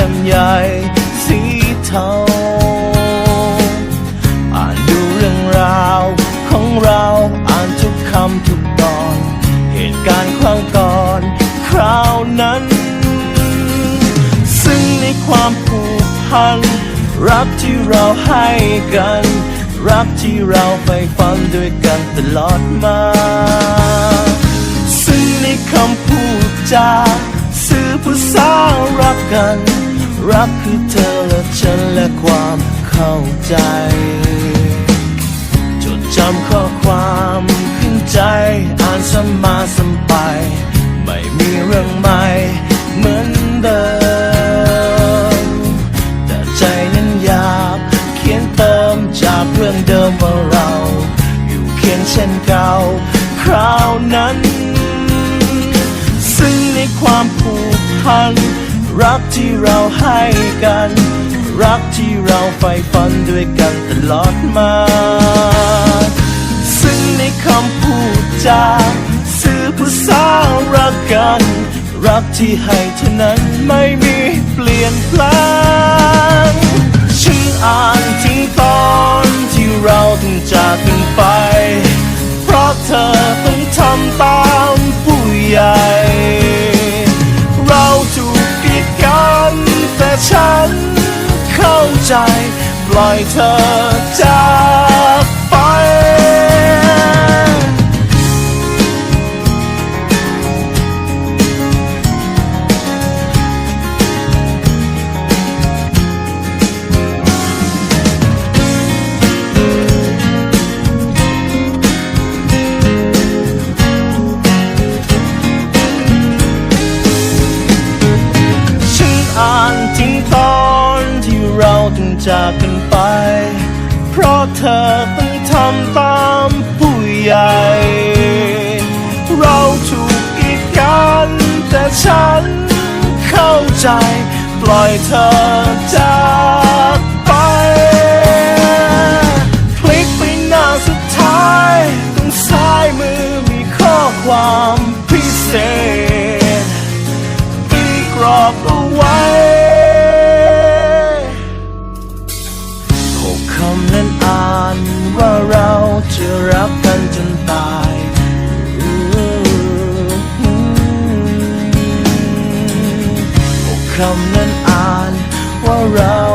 เล่มใหญ่สีเทา อ่านดูเรื่องราวของเราอ่านทุกคำทุกตอน เหตุการณ์ครั้งก่อนคราวนั้น ซึ่งในความผูกพัน รักที่เราให้กัน รักที่เราไปฟังด้วยกันตลอดมา ซึ่งในคำพูดจาสื่อภาษารักกัน รักคือเธอและฉันและความเข้าใจ จดจำข้อความขึ้นใจอ่านซ้ำมาซ้ำไป ไม่มีเรื่องใหม่เหมือนเดิม แต่ใจนั้นอยากเขียนเติมจากเรื่องเดิมว่าเรา อยู่เคียงเช่นเก่า คราวนั้น ซึ่งในความผูกพัน รักที่เราให้กัน รักที่เราใฝ่ฝันด้วยกันตลอดมา ซึ่งในคำพูดจาสื่อภาษารักกัน รักที่ให้เท่านั้นไม่มีเปลี่ยนแปลง ใจ ปล่อยเธอจาก เธอต้องทำตามผู้ใหญ่ เราถูกกีดกันแต่ฉันเข้าใจ ปล่อยเธอจากไปคลิกไปหน้าสุดท้ายตรงซ้ายมือมีข้อความ คำนั้นอ่านว่าเราจะรัก